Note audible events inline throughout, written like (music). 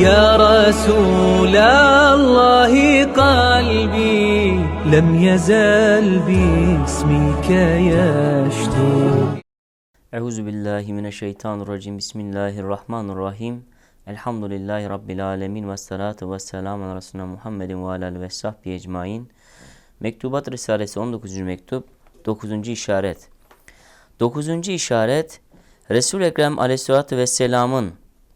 يا رسول الله قلبي لم يزل باسمك يشتو Euzu billahi mineşşeytanirracim. Bismillahirrahmanirrahim. Elhamdülillahi rabbil alamin ve salatu vesselamü ala resulina Muhammedin ve ala alihi ve sahbihi ecmaîn. Mektubat Risalesi 19. mektup 9. işaret. 9. işaret Resul Ekrem Aleyhisselatü Vesselam'ın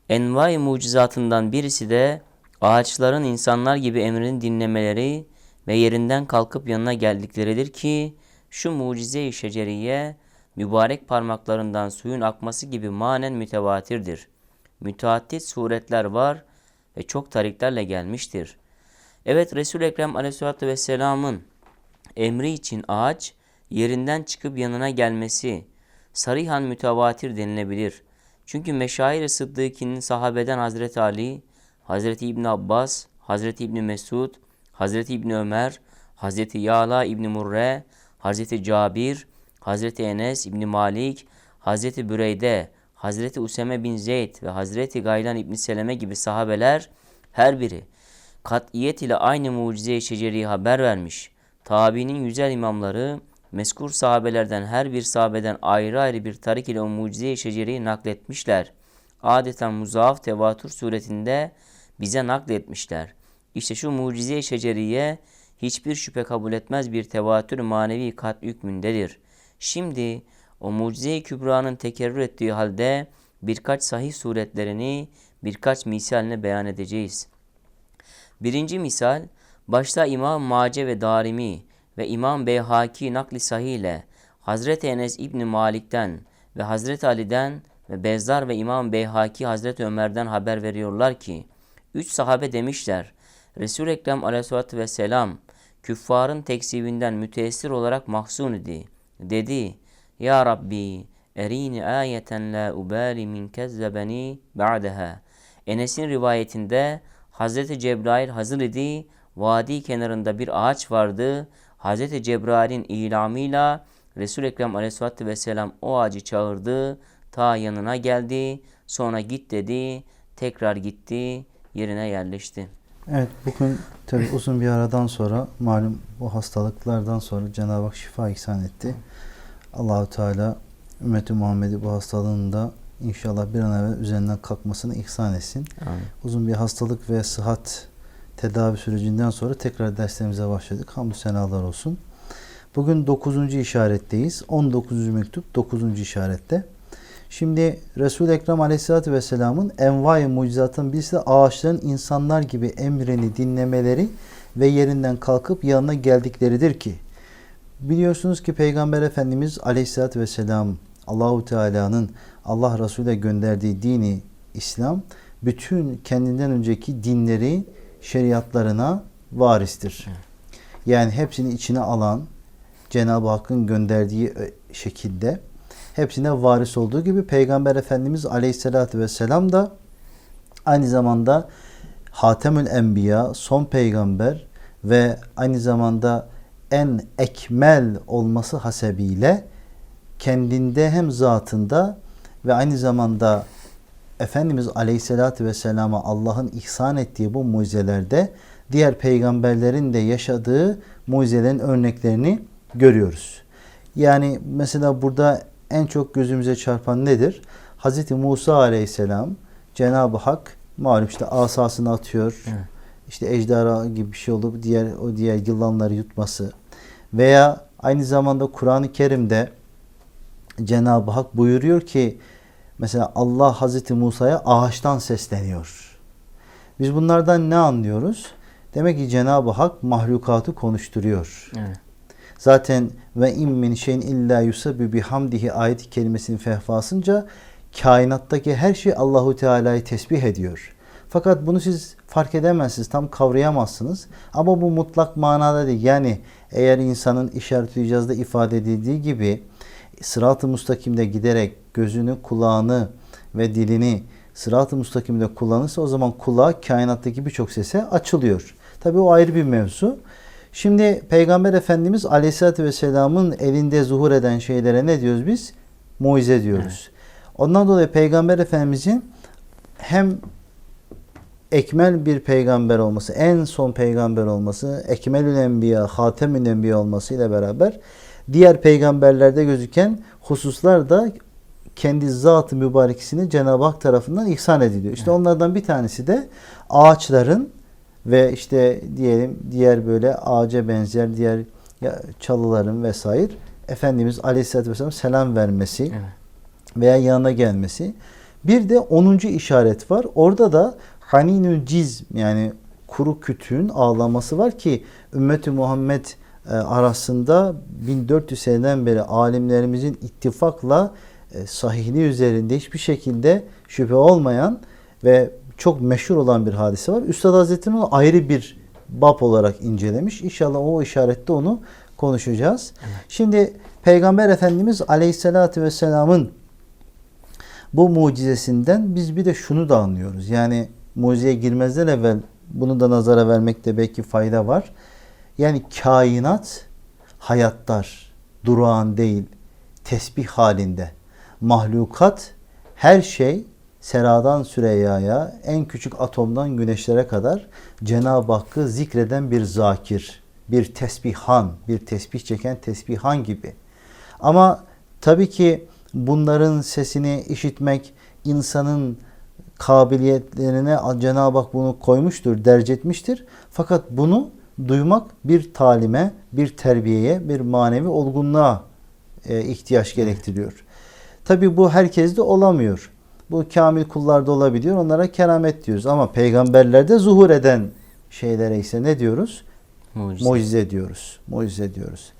envai mucizatından birisi de ağaçların insanlar gibi emrini dinlemeleri ve yerinden kalkıp yanına geldikleridir ki şu mucize-i şeceriye mübarek parmaklarından suyun akması gibi manen mütevatirdir. Müteaddit suretler var ve çok tariklerle gelmiştir. Evet Resul Ekrem Aleyhisselatü Vesselam'ın emri için ağaç yerinden çıkıp yanına gelmesi sarihan mütevatir denilebilir. Çünkü Meşair-i Sıddıki'nin sahabeden Hazreti Ali, Hazreti İbn Abbas, Hazreti İbn Mesud, Hazreti İbn Ömer, Hazreti Yala İbn Murre, Hazreti Cabir, Hazreti Enes İbn Malik, Hazreti Büreyde, Hazreti Useme bin Zeyd ve Hazreti Gaylan İbn Seleme gibi sahabeler her biri kat'iyet ile aynı mucize-i şeceriyi haber vermiş. Tabiinin güzel imamları meskur sahabelerden her bir sahabeden ayrı ayrı bir tarik ile o mucize-i şeceriyi nakletmişler. Adeta muzaaf tevatür suretinde bize nakletmişler. İşte şu mucize-i şeceriye hiçbir şüphe kabul etmez bir tevatür manevi kat hükmündedir. Şimdi o mucize-i kübranın tekerrür ettiği halde birkaç sahih suretlerini birkaç misaline beyan edeceğiz. Birinci misal, başta İmam Mace ve Darimi ve İmam Beyhaki nakli sahih ile Hazreti Enes İbni Malik'ten ve Hazreti Ali'den ve Bezzar ve İmam Beyhaki Hazreti Ömer'den haber veriyorlar ki, üç sahabe demişler, Resul-i Ekrem aleyhissalatü vesselam küffarın tekzibinden müteessir olarak mahzun idi. Dedi, Ya Rabbi, erini ayeten la ubali min kezzebeni ba'deha. Enes'in rivayetinde Hazreti Cebrail hazır idi, vadi kenarında bir ağaç vardı. Hazreti Cebrail'in ilamıyla Resul-i Ekrem aleyhissalatü vesselam o ağacı çağırdı, ta yanına geldi, sonra git dedi, tekrar gitti, yerine yerleşti. Evet bugün tabi uzun bir aradan sonra malum bu hastalıklardan sonra Cenab-ı Hak şifa ihsan etti. Allahu Teala ümmeti Muhammed'i bu hastalığın da inşallah bir an evvel üzerinden kalkmasını ihsan etsin. Amin. Uzun bir hastalık ve sıhhat tedavi sürecinden sonra tekrar derslerimize başladık. Hamdü senalar olsun. Bugün 9. işaretteyiz. 19. mektup 9. işarette. Şimdi Resul-i Ekrem Aleyhisselatü Vesselam'ın envai mucizatın birisi de ağaçların insanlar gibi emrini dinlemeleri ve yerinden kalkıp yanına geldikleridir ki biliyorsunuz ki Peygamber Efendimiz Aleyhisselatü Vesselam Allahu Teala'nın Allah Resulü'ne gönderdiği dini İslam bütün kendinden önceki dinleri şeriatlarına varistir. Yani hepsini içine alan Cenab-ı Hakk'ın gönderdiği şekilde hepsine varis olduğu gibi Peygamber Efendimiz Aleyhisselatü Vesselam da aynı zamanda Hatemül Enbiya, son peygamber ve aynı zamanda en ekmel olması hasebiyle kendinde hem zatında ve aynı zamanda Efendimiz Aleyhisselatü Vesselam'a Allah'ın ihsan ettiği bu mucizelerde diğer peygamberlerin de yaşadığı mucizelerin örneklerini görüyoruz. Yani mesela burada en çok gözümüze çarpan nedir? Hz. Musa Aleyhisselam Cenab-ı Hak malum işte asasını atıyor. Evet. İşte ejderha gibi bir şey olup diğer o diğer yılanları yutması veya aynı zamanda Kur'an-ı Kerim'de Cenab-ı Hak buyuruyor ki mesela Allah Hazreti Musa'ya ağaçtan sesleniyor. Biz bunlardan ne anlıyoruz? Demek ki Cenab-ı Hak mahlukatı konuşturuyor. Evet. Zaten ve in min şeyin illa yusabbi bihamdihi ayet kelimesinin fehvasınca kainattaki her şey Allahu Teala'yı tesbih ediyor. Fakat bunu siz fark edemezsiniz, tam kavrayamazsınız. Ama bu mutlak manada değil. Yani eğer insanın işaret icazda ifade edildiği gibi sırat-ı mustakimde giderek gözünü, kulağını ve dilini sırat-ı mustakimde kullanırsa o zaman kulağı kainattaki birçok sese açılıyor. Tabi o ayrı bir mevzu. Şimdi Peygamber Efendimiz Aleyhisselatü Vesselam'ın elinde zuhur eden şeylere ne diyoruz biz? Mucize diyoruz. Ondan dolayı Peygamber Efendimizin hem ekmel bir peygamber olması, en son peygamber olması, ekmelül enbiya, hatemül enbiya olması ile beraber diğer peygamberlerde gözüken hususlar da kendi zat-ı mübarekesini Cenab-ı Hak tarafından ihsan ediliyor. İşte onlardan bir tanesi de ağaçların ve işte diyelim diğer böyle ağaca benzer diğer çalıların vesaire Efendimiz Aleyhisselatü Vesselam selam vermesi Evet. veya yanına gelmesi. Bir de 10. işaret var. Orada da haninül ciz yani kuru kütüğün ağlaması var ki ümmeti Muhammed e, arasında 1400 seneden beri alimlerimizin ittifakla sahihliği üzerinde hiçbir şekilde şüphe olmayan ve çok meşhur olan bir hadise var. Üstad Hazretleri onu ayrı bir bab olarak incelemiş. İnşallah o işarette onu konuşacağız. Şimdi Peygamber Efendimiz Aleyhisselatü Vesselam'ın bu mucizesinden biz bir de şunu da anlıyoruz. Yani mucizeye girmezden evvel bunu da nazara vermekte belki fayda var. Yani kainat hayattar, durağan değil, tesbih halinde. Mahlukat her şey seradan Süreyya'ya, en küçük atomdan güneşlere kadar Cenab-ı Hakk'ı zikreden bir zakir, bir tesbihan, bir tesbih çeken tesbihan gibi. Ama tabii ki bunların sesini işitmek insanın kabiliyetlerine Cenab-ı Hak bunu koymuştur, derc etmiştir. Fakat bunu duymak bir talime, bir terbiyeye, bir manevi olgunluğa e, ihtiyaç gerektiriyor. Tabii bu herkeste olamıyor. Bu kamil kullarda olabiliyor. Onlara keramet diyoruz. Ama peygamberlerde zuhur eden şeylere ise ne diyoruz? Mucize. Mucize diyoruz. Mucize diyoruz.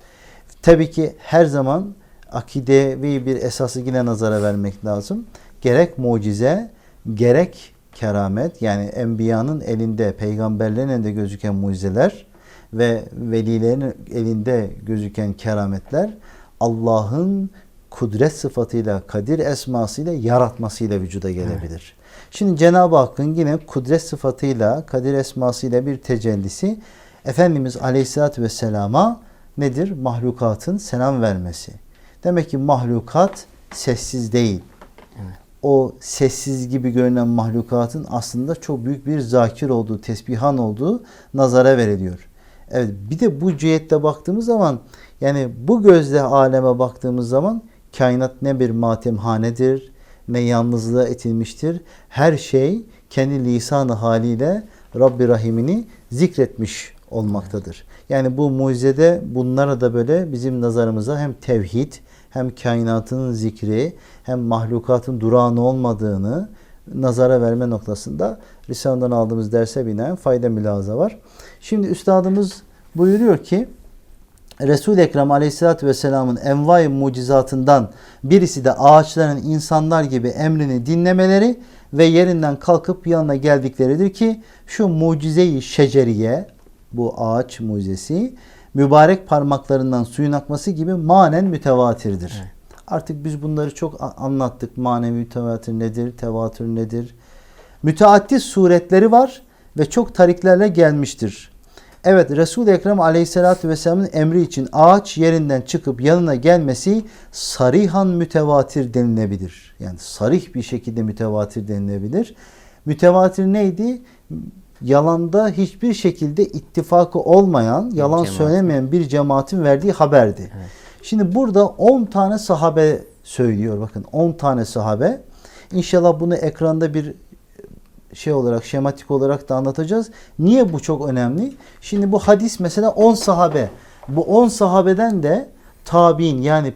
Tabii ki her zaman akidevi bir esası yine nazara vermek lazım. Gerek mucize, gerek keramet yani enbiyanın elinde, peygamberlerin elinde gözüken mucizeler ve velilerin elinde gözüken kerametler Allah'ın kudret sıfatıyla, kadir esmasıyla, yaratmasıyla vücuda gelebilir. Şimdi Cenab-ı Hakk'ın yine kudret sıfatıyla, kadir esmasıyla bir tecellisi Efendimiz Aleyhisselatü Vesselam'a nedir? Mahlukatın selam vermesi. Demek ki mahlukat sessiz değil. O sessiz gibi görünen mahlukatın aslında çok büyük bir zakir olduğu, tesbihan olduğu nazara veriliyor. Evet bir de bu cihette baktığımız zaman yani bu gözle aleme baktığımız zaman kainat ne bir matemhanedir ne yalnızlığa itilmiştir. Her şey kendi lisanı haliyle Rabbi Rahim'ini zikretmiş olmaktadır. Yani bu mucizede bunlara da böyle bizim nazarımıza hem tevhid hem kainatın zikri hem mahlukatın durağını olmadığını nazara verme noktasında Risale'den aldığımız derse binaen fayda mülaza var. Şimdi üstadımız buyuruyor ki Resul-i Ekrem Aleyhisselatü Vesselam'ın envai mucizatından birisi de ağaçların insanlar gibi emrini dinlemeleri ve yerinden kalkıp yanına geldikleridir ki şu mucizeyi şeceriye bu ağaç mucizesi mübarek parmaklarından suyun akması gibi manen mütevatirdir. Artık biz bunları çok anlattık. Manevi mütevatir nedir? Tevatür nedir? Müteaddit suretleri var ve çok tariklerle gelmiştir. Evet Resul-i Ekrem Aleyhisselatü Vesselam'ın emri için ağaç yerinden çıkıp yanına gelmesi sarihan mütevatir denilebilir. Yani sarih bir şekilde mütevatir denilebilir. Mütevatir neydi? Yalanda hiçbir şekilde ittifakı olmayan, yalan cemaat. söylemeyen bir cemaatin verdiği haberdi. Şimdi burada 10 tane sahabe söylüyor. Bakın 10 tane sahabe. İnşallah bunu ekranda bir şey olarak şematik olarak da anlatacağız. Niye bu çok önemli? Şimdi bu hadis mesela 10 sahabe. Bu 10 sahabeden de tabi'in yani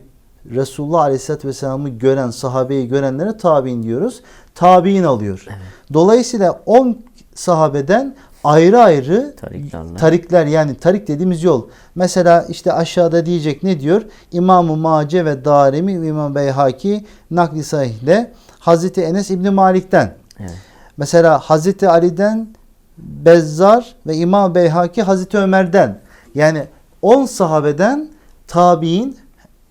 Resulullah Aleyhisselatü Vesselam'ı gören sahabeyi görenlere tabi'in diyoruz. Tabi'in alıyor. Dolayısıyla 10 sahabeden ayrı ayrı Tariklerle. tarikler yani tarik dediğimiz yol. Mesela işte aşağıda diyecek ne diyor? İmam-ı Mace ve Darimi İmam Beyhaki nakli sahihle Hazreti Enes İbni Malik'ten. Evet. Mesela Hazreti Ali'den Bezzar ve İmam Beyhaki Hazreti Ömer'den. Yani 10 sahabeden tabi'in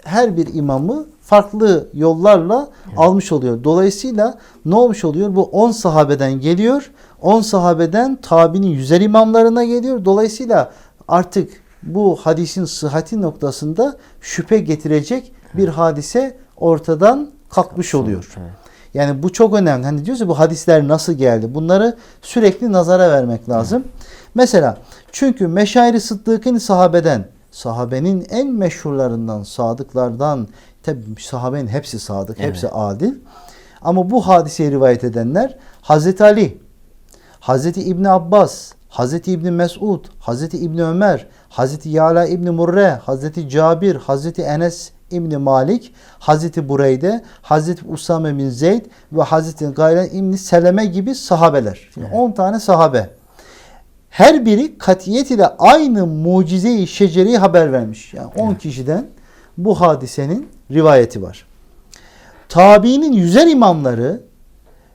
her bir imamı farklı yollarla almış oluyor. Dolayısıyla ne olmuş oluyor? Bu 10 sahabeden geliyor. 10 sahabeden tabi'nin yüzer imamlarına geliyor. Dolayısıyla artık bu hadisin sıhhati noktasında şüphe getirecek bir hadise ortadan kalkmış oluyor. Evet. Yani bu çok önemli. Hani diyoruz ya bu hadisler nasıl geldi? Bunları sürekli nazara vermek lazım. Mesela çünkü meşairi sıddıkın sahabeden, sahabenin en meşhurlarından, sadıklardan, tabi sahabenin hepsi sadık, hepsi adil. Ama bu hadiseyi rivayet edenler Hazreti Ali, Hazreti İbn Abbas, Hazreti İbn Mesud, Hazreti İbn Ömer, Hazreti Yala İbn Murre, Hazreti Cabir, Hazreti Enes İbn Malik, Hazreti Bureyde, Hazreti Usame bin Zeyd ve Hazreti Gaylen İbn Seleme gibi sahabeler. 10 tane sahabe. Her biri katiyet ile aynı mucize-i şecereyi haber vermiş. Yani 10 kişiden bu hadisenin rivayeti var. Tabiinin yüzer imamları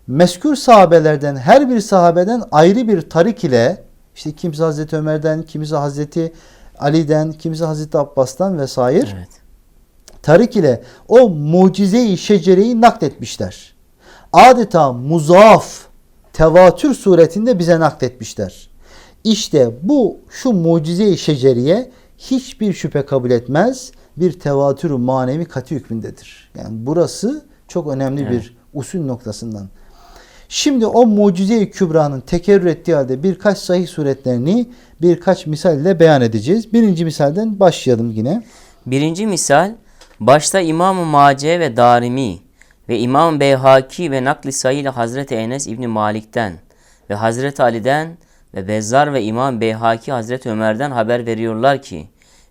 meskur sahabelerden her bir sahabeden ayrı bir tarik ile işte kimisi Hazreti Ömer'den, kimisi Hazreti Ali'den, kimisi Hazreti Abbas'tan vesaire Evet. Tarik ile o mucize-i şecereyi nakletmişler. Adeta muzaaf, tevatür suretinde bize nakletmişler. İşte bu şu mucize-i şeceriye hiçbir şüphe kabul etmez. Bir tevatür manevi katı hükmündedir. Yani burası çok önemli Evet. bir usul noktasından. Şimdi o mucize-i kübranın tekerrür ettiği halde birkaç sahih suretlerini birkaç misal ile beyan edeceğiz. Birinci misalden başlayalım yine. Birinci misal başta İmam-ı Mace ve Darimi ve İmam Beyhaki ve nakli sayı ile Hazreti Enes İbni Malik'ten ve Hazreti Ali'den ve Bezzar ve İmam Beyhaki Hazreti Ömer'den haber veriyorlar ki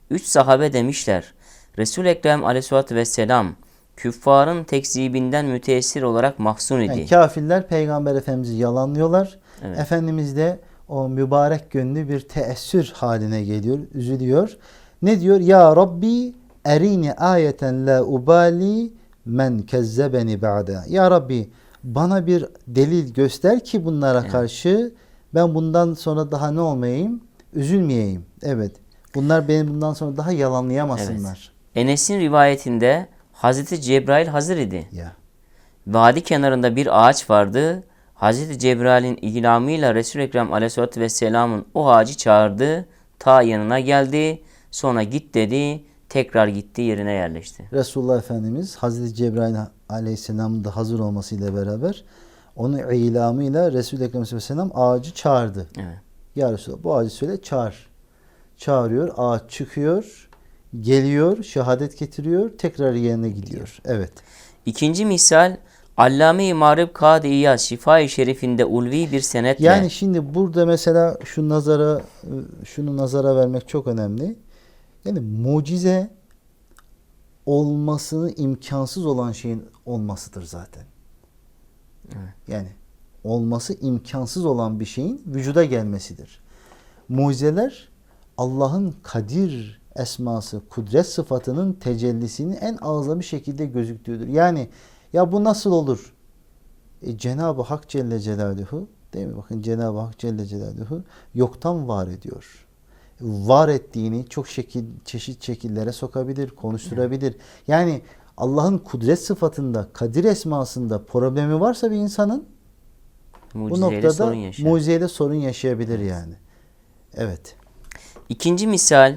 üç sahabe demişler Resul-i Ekrem aleyhissalatü vesselam küffarın tekzibinden müteessir olarak mahzun idi. Yani kafirler peygamber efendimizi yalanlıyorlar. Evet. Efendimiz de o mübarek gönlü bir teessür haline geliyor, üzülüyor. Ne diyor? Ya Rabbi erini ayeten la ubali men kezzebeni ba'da. Ya Rabbi bana bir delil göster ki bunlara karşı ben bundan sonra daha ne olmayayım? Üzülmeyeyim. Evet. Bunlar beni bundan sonra daha yalanlayamasınlar. Enes'in rivayetinde Hazreti Cebrail hazır idi. Ya. Vadi kenarında bir ağaç vardı. Hazreti Cebrail'in ilamıyla Resul-i Ekrem aleyhissalatü vesselamın o ağacı çağırdı. Ta yanına geldi. Sonra git dedi. Tekrar gitti yerine yerleşti. Resulullah Efendimiz Hazreti Cebrail Aleyhisselam'ın da hazır olmasıyla beraber onun ilamıyla Resul-i Ekrem Aleyhisselam ağacı çağırdı. Evet. Ya Resulallah bu ağacı söyle çağır. Çağırıyor, ağaç çıkıyor, geliyor, şehadet getiriyor, tekrar yerine gidiyor. Evet. İkinci misal Allame-i Marib Kadı İyaz Şifa-i Şerifinde ulvi bir senetle Yani şimdi burada mesela şu nazara şunu nazara vermek çok önemli. Yani mucize olmasını imkansız olan şeyin olmasıdır zaten. Yani olması imkansız olan bir şeyin vücuda gelmesidir. Mucizeler Allah'ın kadir esması, kudret sıfatının tecellisinin en azami şekilde gözüktüğüdür. Yani ya bu nasıl olur? E, Cenab-ı Hak Celle Celaluhu değil mi? Bakın Cenab-ı Hak Celle Celaluhu yoktan var ediyor. Var ettiğini çok şekil çeşit şekillere sokabilir, konuşturabilir. Yani Allah'ın kudret sıfatında, kadir esmasında problemi varsa bir insanın bu mucizeyle noktada sorun yaşar. mucizeyle sorun yaşayabilir yani. Evet. İkinci misal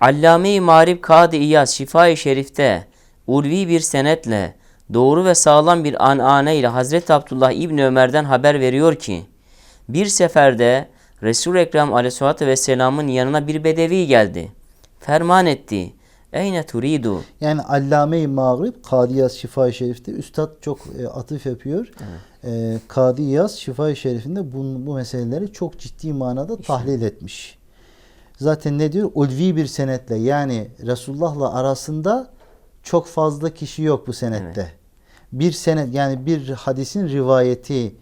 Allame-i Marib Kadı İyaz Şifa-i Şerif'te ulvi bir senetle doğru ve sağlam bir anane ile Hazreti Abdullah İbni Ömer'den haber veriyor ki bir seferde Resul-i Ekrem Aleyhisselatü Vesselam'ın yanına bir bedevi geldi. Ferman etti. Eyne turidu? Yani Allame-i Mağrib Kadiyaz Şifa-i Şerif'te Üstad çok e, atıf yapıyor. E, Kadiyaz Şifa-i Şerif'inde bu, bu meseleleri çok ciddi manada tahlil etmiş. Zaten ne diyor? Ulvi bir senetle yani Resulullah'la arasında çok fazla kişi yok bu senette. Bir senet yani bir hadisin rivayeti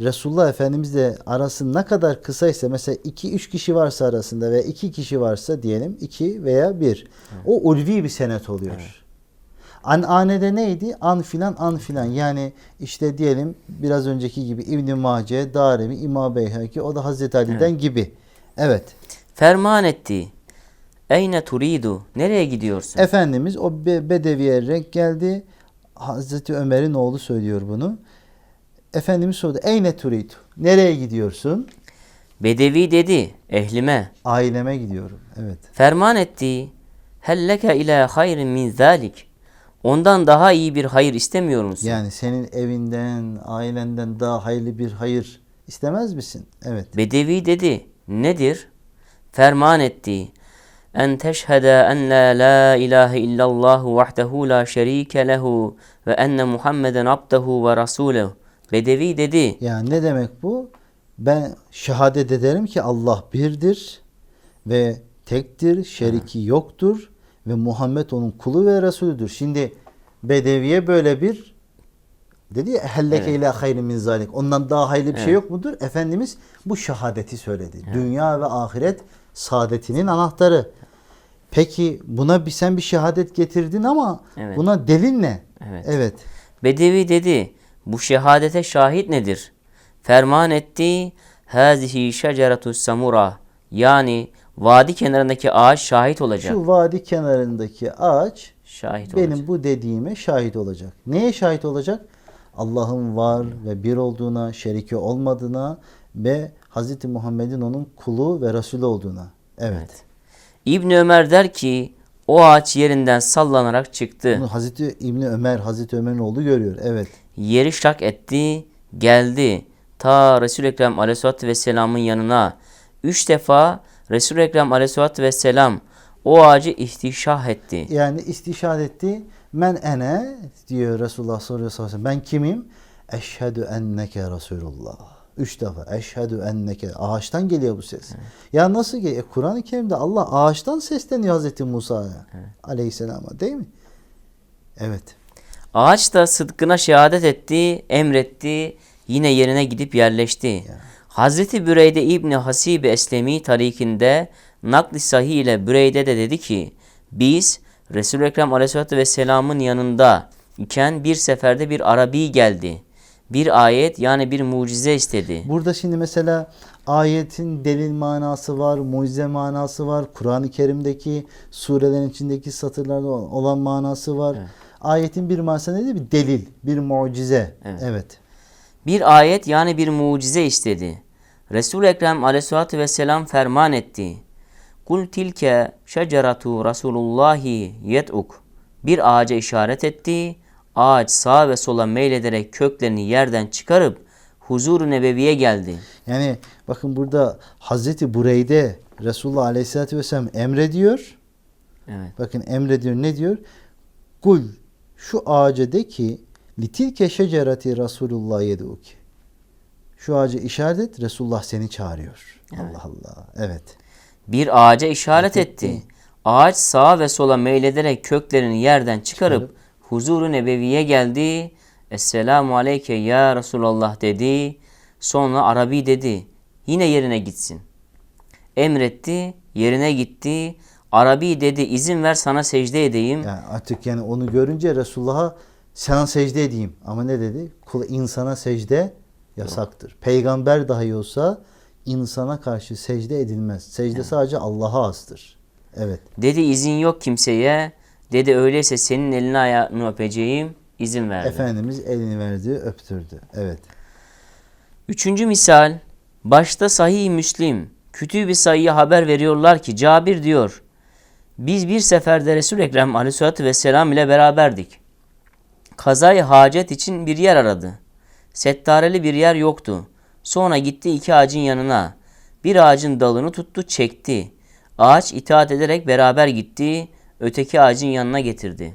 Resulullah Efendimizle arası ne kadar kısaysa mesela 2-3 kişi varsa arasında ve 2 kişi varsa diyelim 2 veya 1. O ulvi bir senet oluyor. An'anede neydi? An filan an filan. Yani işte diyelim biraz önceki gibi İbn Mace, Darimi, İmam Beyhaki o da Hazreti Ali'den gibi. Evet. Ferman etti. Eyne turidu? Nereye gidiyorsun? Efendimiz o be- bedeviye renk geldi. Hazreti Ömer'in oğlu söylüyor bunu. Efendimiz sordu. Eyne turid? Nereye gidiyorsun? Bedevi dedi. Ehlime. Aileme gidiyorum. Evet. Ferman etti. Helleke ila hayrin min zalik. Ondan daha iyi bir hayır istemiyor musun? Yani senin evinden, ailenden daha hayırlı bir hayır istemez misin? Evet. Bedevi dedi. Nedir? Ferman etti. En teşhede en la la ilahe illallah vahdehu la şerike lehu ve enne Muhammeden abdehu ve rasuluhu. Bedevi dedi. Yani ne demek bu? Ben şehadet ederim ki Allah birdir ve tektir, şeriki yoktur ve Muhammed onun kulu ve Resulüdür. Şimdi Bedeviye böyle bir dedi ya helleke Evet. ila hayrin min zalik. Ondan daha hayırlı bir şey Evet. yok mudur? Efendimiz bu şehadeti söyledi. Dünya ve ahiret saadetinin anahtarı. Peki buna bir sen bir şehadet getirdin ama Evet. buna delil ne? Evet. evet. Bedevi dedi. Bu şehadete şahit nedir? Ferman etti. Hazihi şeceretus samura. Yani vadi kenarındaki ağaç şahit olacak. Şu vadi kenarındaki ağaç Şahit benim olacak. bu dediğime şahit olacak. Neye şahit olacak? Allah'ın var ve bir olduğuna, şeriki olmadığına ve Hz. Muhammed'in onun kulu ve Resulü olduğuna. Evet. İbn Ömer der ki o ağaç yerinden sallanarak çıktı. Bunu Hz. İbni Ömer, Hz. Ömer'in oğlu görüyor. Evet. Yeri şak etti, geldi. Ta Resul-i Ekrem aleyhissalatü vesselamın yanına. Üç defa Resul-i Ekrem aleyhissalatü vesselam o ağacı ihtişah etti. Yani istişare etti. Men ene diyor Resulullah sallallahu aleyhi ve sellem. Ben kimim? Eşhedü enneke Resulullah. Üç defa. Eşhedü enneke. Ağaçtan geliyor bu ses. Ya nasıl geliyor? E, Kur'an-ı Kerim'de Allah ağaçtan sesleniyor Hazreti Musa'ya. Aleyhisselama değil mi? Evet. Ağaç da sıdkına şehadet etti, emretti, yine yerine gidip yerleşti. Hazreti Büreyde İbni Hasibi Eslemi tarikinde nakli sahih ile Büreyde de dedi ki biz Resul-i Ekrem Aleyhisselatü Vesselam'ın yanında iken bir seferde bir Arabi geldi. Bir ayet yani bir mucize istedi. Burada şimdi mesela ayetin delil manası var, mucize manası var. Kur'an-ı Kerim'deki surelerin içindeki satırlarda olan manası var. Ayetin bir manası nedir? Bir delil, bir mucize. Evet. evet. Bir ayet yani bir mucize istedi. Resul-i Ekrem aleyhissalatü vesselam ferman etti. Kul tilke şeceratu Resulullahi yet'uk. Bir ağaca işaret etti. Ağaç sağa ve sola meylederek köklerini yerden çıkarıp huzur-u nebeviye geldi. Yani bakın burada Hazreti Bureyde Resulullah Aleyhisselatü Vesselam emrediyor. Evet. Bakın emrediyor ne diyor? Kul şu ağaca de ki litilke şecerati Resulullah yeduki. Şu ağaca işaret et Resulullah seni çağırıyor. Allah Allah. Evet. Bir ağaca işaret etti. Ağaç sağa ve sola meylederek köklerini yerden çıkarıp huzur-u nebeviye geldi. Esselamu aleyke ya Resulallah dedi. Sonra Arabi dedi. Yine yerine gitsin. Emretti, yerine gitti. Arabi dedi izin ver sana secde edeyim. Yani artık yani onu görünce Resulullah'a sana secde edeyim. Ama ne dedi? Kul insana secde yasaktır. Peygamber dahi olsa insana karşı secde edilmez. Secde sadece Allah'a astır. Evet. Dedi izin yok kimseye. Dedi öyleyse senin elini ayağını öpeceğim. İzin verdi. Efendimiz elini verdi, öptürdü. Evet. Üçüncü misal, başta sahih Müslim, kütüb-i sayıya haber veriyorlar ki Cabir diyor, biz bir seferde Resul-i Ekrem aleyhissalatü vesselam ile beraberdik. Kazayı hacet için bir yer aradı. Settareli bir yer yoktu. Sonra gitti iki ağacın yanına. Bir ağacın dalını tuttu çekti. Ağaç itaat ederek beraber gitti. Öteki ağacın yanına getirdi.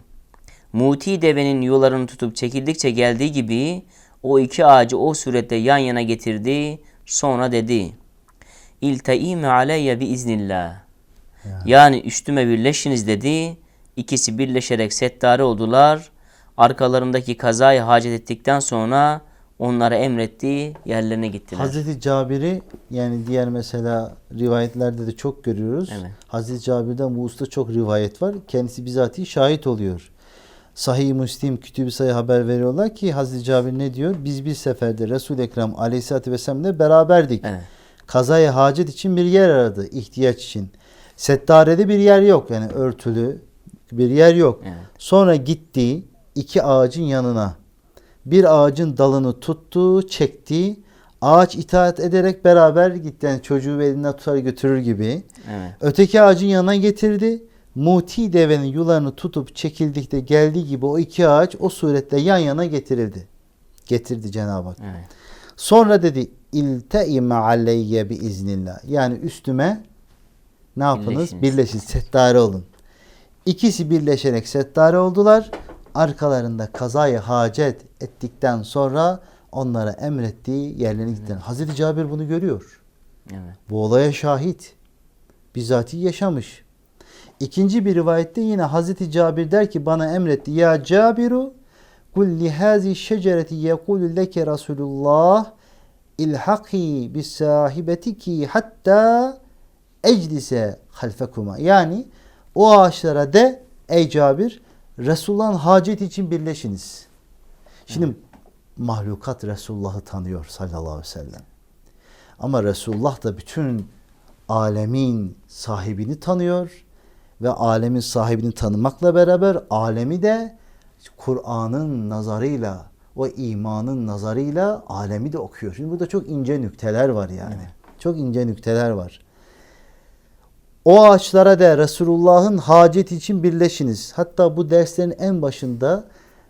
Muti devenin yularını tutup çekildikçe geldiği gibi o iki ağacı o surette yan yana getirdi. Sonra dedi. İlteime aleyye bi iznillah. Yani üstüme birleşiniz dedi. İkisi birleşerek settare oldular. Arkalarındaki kazayı hacet ettikten sonra onlara emretti yerlerine gittiler. Hazreti Cabir'i yani diğer mesela rivayetlerde de çok görüyoruz. Evet. Hazreti Cabir'den bu usta çok rivayet var. Kendisi bizatihi şahit oluyor. Sahih-i Müslim kütüb-i sayı haber veriyorlar ki Hazreti Cabir ne diyor? Biz bir seferde Resul-i Ekrem aleyhissalatü vesselam'la beraberdik. Evet. Kazaya hacet için bir yer aradı. ihtiyaç için. Settarede bir yer yok. Yani örtülü bir yer yok. Evet. Sonra gitti iki ağacın yanına. Bir ağacın dalını tuttu, çekti. Ağaç itaat ederek beraber gitti. Yani çocuğu elinden tutar götürür gibi. Evet. Öteki ağacın yanına getirdi. muti devenin yularını tutup çekildikte geldiği gibi o iki ağaç o surette yan yana getirildi. Getirdi Cenab-ı Hak. Evet. Sonra dedi ilteime aleyye bi iznillah. Yani üstüme ne yapınız? Birleşiniz. Birleşin, settare olun. İkisi birleşerek settare oldular. Arkalarında kazayı hacet ettikten sonra onlara emrettiği yerlerine gittiler. Hazreti Cabir bunu görüyor. Evet. Bu olaya şahit. Bizatihi yaşamış. İkinci bir rivayette yine Hazreti Cabir der ki bana emretti. Ya Cabiru kul li hazi şecereti yekulu leke Resulullah ilhaki bis sahibetiki hatta eclise halfekuma. Yani o ağaçlara de ey Cabir Resulullah'ın hacet için birleşiniz. Şimdi mahlukat Resulullah'ı tanıyor sallallahu aleyhi ve sellem. Ama Resulullah da bütün alemin sahibini tanıyor ve alemin sahibini tanımakla beraber alemi de Kur'an'ın nazarıyla o imanın nazarıyla alemi de okuyor. Şimdi burada çok ince nükteler var yani. Çok ince nükteler var. O ağaçlara da Resulullah'ın hacet için birleşiniz. Hatta bu derslerin en başında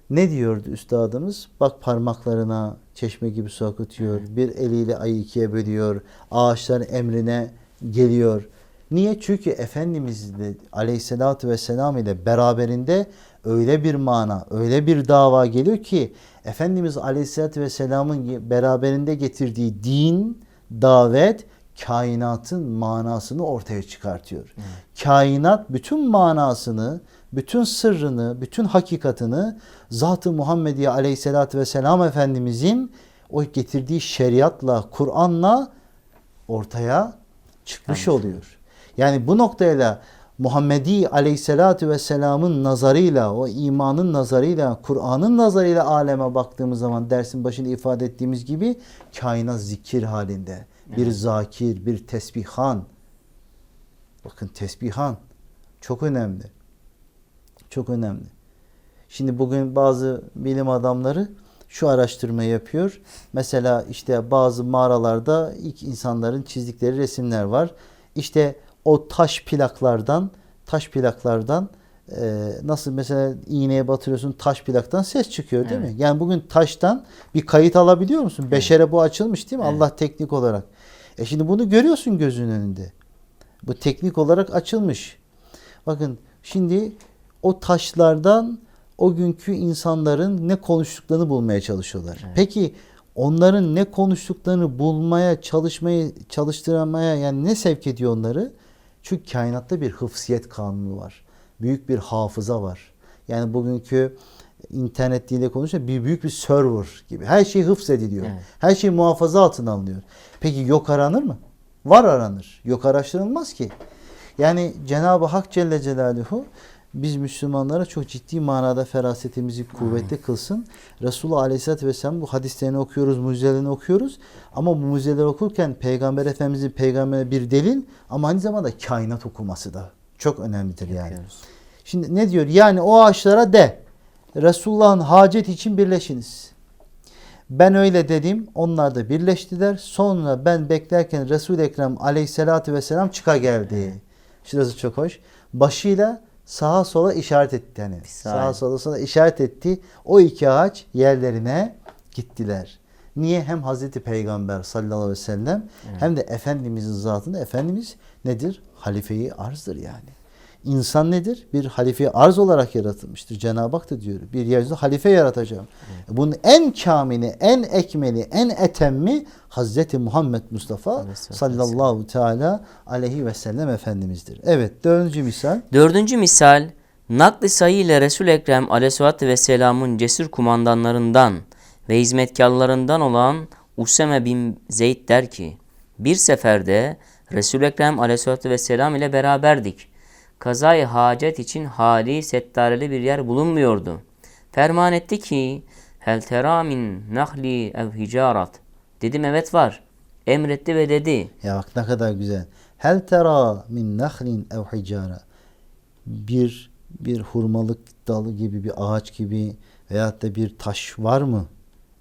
ne diyordu üstadımız? Bak parmaklarına çeşme gibi su akıtıyor. Bir eliyle ayı ikiye bölüyor. Ağaçların emrine geliyor. Niye? Çünkü Efendimiz de aleyhissalatü vesselam ile beraberinde öyle bir mana, öyle bir dava geliyor ki Efendimiz aleyhissalatü vesselamın beraberinde getirdiği din, davet kainatın manasını ortaya çıkartıyor. Kainat bütün manasını, bütün sırrını, bütün hakikatını Zat-ı Muhammediye aleyhissalatü vesselam Efendimizin o getirdiği şeriatla, Kur'an'la ortaya çıkmış oluyor. Yani bu noktayla Muhammedi aleyhissalatü vesselamın nazarıyla, o imanın nazarıyla, Kur'an'ın nazarıyla aleme baktığımız zaman dersin başında ifade ettiğimiz gibi kainat zikir halinde. Bir zakir, bir tesbihan. Bakın tesbihan çok önemli. Çok önemli. Şimdi bugün bazı bilim adamları şu araştırma yapıyor. Mesela işte bazı mağaralarda ilk insanların çizdikleri resimler var. İşte o taş plaklardan taş plaklardan e, nasıl mesela iğneye batırıyorsun taş plaktan ses çıkıyor değil mi? Yani bugün taştan bir kayıt alabiliyor musun? Beşere bu açılmış değil mi? Allah teknik olarak. E şimdi bunu görüyorsun gözünün önünde. Bu teknik olarak açılmış. Bakın şimdi o taşlardan o günkü insanların ne konuştuklarını bulmaya çalışıyorlar. Peki onların ne konuştuklarını bulmaya, çalışmayı, çalıştırmaya yani ne sevk ediyor onları? Çünkü kainatta bir hıfsiyet kanunu var. Büyük bir hafıza var. Yani bugünkü internet diliyle konuşuyor bir büyük bir server gibi. Her şey hıfz ediliyor. Evet. Her şey muhafaza altına alınıyor. Peki yok aranır mı? Var aranır. Yok araştırılmaz ki. Yani Cenab-ı Hak Celle Celaluhu biz Müslümanlara çok ciddi manada ferasetimizi kuvvetli kılsın. Resulullah Aleyhisselatü Vesselam bu hadislerini okuyoruz, mucizelerini okuyoruz. Ama bu mucizeleri okurken Peygamber Efendimizin peygambere bir delil ama aynı zamanda kainat okuması da çok önemlidir yani. Yapıyoruz. Şimdi ne diyor? Yani o ağaçlara de Resulullah'ın hacet için birleşiniz. Ben öyle dedim. Onlar da birleştiler. Sonra ben beklerken Resul-i Ekrem aleyhissalatü vesselam çıka geldi. Şurası çok hoş. Başıyla sağa sola işaret etti. Yani sağa sola sola işaret etti. O iki ağaç yerlerine gittiler. Niye? Hem Hazreti Peygamber sallallahu aleyhi ve sellem hem de Efendimizin zatında Efendimiz nedir? Halife-i arzdır yani. İnsan nedir? Bir halife arz olarak yaratılmıştır. Cenab-ı Hak da diyor. Bir yeryüzünde halife yaratacağım. Bunun en kamili, en ekmeli, en etemmi Hazreti Muhammed Mustafa Aleyhisselatü sallallahu teala aleyhi ve sellem Efendimiz'dir. Evet dördüncü misal. Dördüncü misal nakli sayı ile Resul Ekrem Aleyhisselatü Vesselam'ın cesur kumandanlarından ve hizmetkarlarından olan Usame bin Zeyd der ki bir seferde Resul Ekrem Aleyhisselatü Vesselam ile beraberdik. Kazayı hacet için hali settareli bir yer bulunmuyordu. Ferman etti ki hel tera min nahli ev hicarat. Dedim evet var. Emretti ve dedi. Ya bak ne kadar güzel. Hel tera min nahlin ev hicara. Bir bir hurmalık dalı gibi bir ağaç gibi veyahut da bir taş var mı?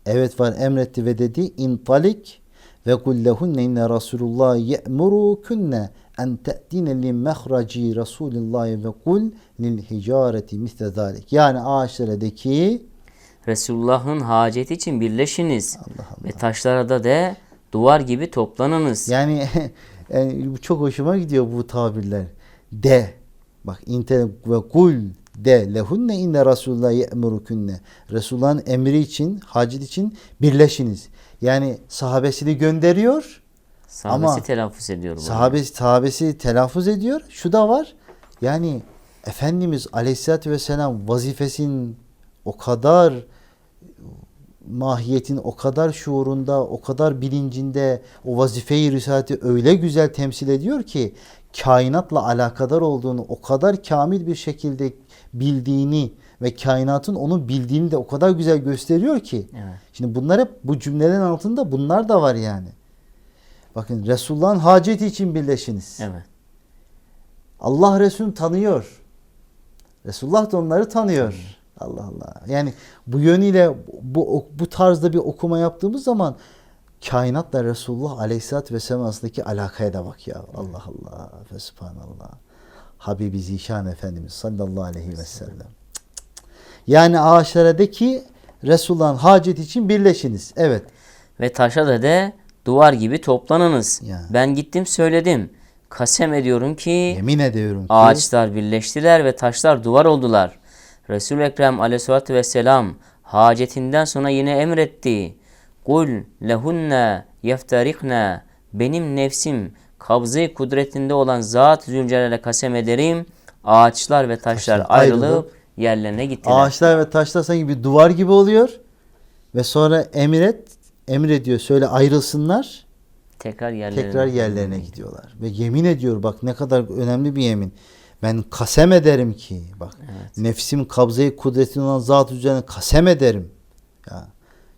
Evet var emretti ve dedi intalik ve kul lehunne inne Rasulullah ye'murukunne en te'tine li mehraci Resulullah ve kul lil hicareti misle zalik. Yani ağaçlara de ki Resulullah'ın haceti için birleşiniz. Allah Allah. Ve taşlara da de duvar gibi toplanınız. Yani, (laughs) yani çok hoşuma gidiyor bu tabirler. De. Bak inte ve kul de lehunne inne Resulullah ye'murukunne. Resulullah'ın emri için, hacet için birleşiniz. Yani sahabesini gönderiyor. Sahabesi ama- telaffuz ediyor bunu. Sahabesi, sahabesi telaffuz ediyor. Şu da var. Yani Efendimiz Aleyhisselatü Vesselam vazifesinin o kadar mahiyetin o kadar şuurunda, o kadar bilincinde o vazifeyi risaleti öyle güzel temsil ediyor ki kainatla alakadar olduğunu o kadar kamil bir şekilde bildiğini ve kainatın onu bildiğini de o kadar güzel gösteriyor ki. Evet. Şimdi bunlar hep bu cümlelerin altında bunlar da var yani. Bakın Resulullah'ın haceti için birleşiniz. Evet. Allah Resulü tanıyor. Resulullah da onları tanıyor. Allah Allah. Yani bu yönüyle bu bu tarzda bir okuma yaptığımız zaman kainatla Resulullah Aleyhisselatü Vesselam arasındaki alakaya da bak ya. Allah Allah. Ve Subhanallah. Habibi Zişan Efendimiz sallallahu aleyhi ve sellem. Yani ağaçlara de ki Resulullah'ın haceti için birleşiniz. Evet. Ve taşa da de duvar gibi toplanınız. Ya. Ben gittim söyledim. Kasem ediyorum ki Yemin ediyorum ki ağaçlar birleştiler ve taşlar duvar oldular. Resul-i Ekrem aleyhissalatü vesselam hacetinden sonra yine emretti. Kul lehunne yefterikne benim nefsim kabzı kudretinde olan zat Zülcelal'e kasem ederim. Ağaçlar ve taşlar Taşlar ayrılıp, ayrılıp yerlerine gittiler. Ağaçlar ve taşlar sanki bir duvar gibi oluyor. Ve sonra emret, emrediyor söyle ayrılsınlar. tekrar yerlerine. Tekrar yerlerine gidiyorlar. Ve yemin ediyor bak ne kadar önemli bir yemin. Ben kasem ederim ki bak nefsim kabzayı kudretinin olan zat üzerine kasem ederim. Ya.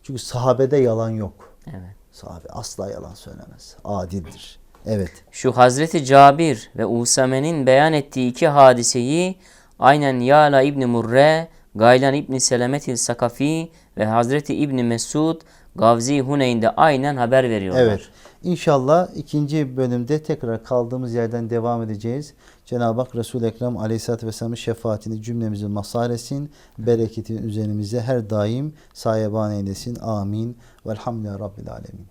Çünkü sahabede yalan yok. Evet. Sahabe asla yalan söylemez. Adildir. Evet. Şu Hazreti Cabir ve Usame'nin beyan ettiği iki hadiseyi aynen Yala İbni Murre, Gaylan İbni Selemetil Sakafi ve Hazreti İbni Mesud Gavzi Huneyn'de aynen haber veriyorlar. Evet. İnşallah ikinci bölümde tekrar kaldığımız yerden devam edeceğiz. Cenab-ı Hak Resul-i Ekrem Aleyhisselatü Vesselam'ın şefaatini cümlemizin mazhar etsin. Bereketini üzerimize her daim sayeban eylesin. Amin. Velhamdülillahi Rabbil Alemin.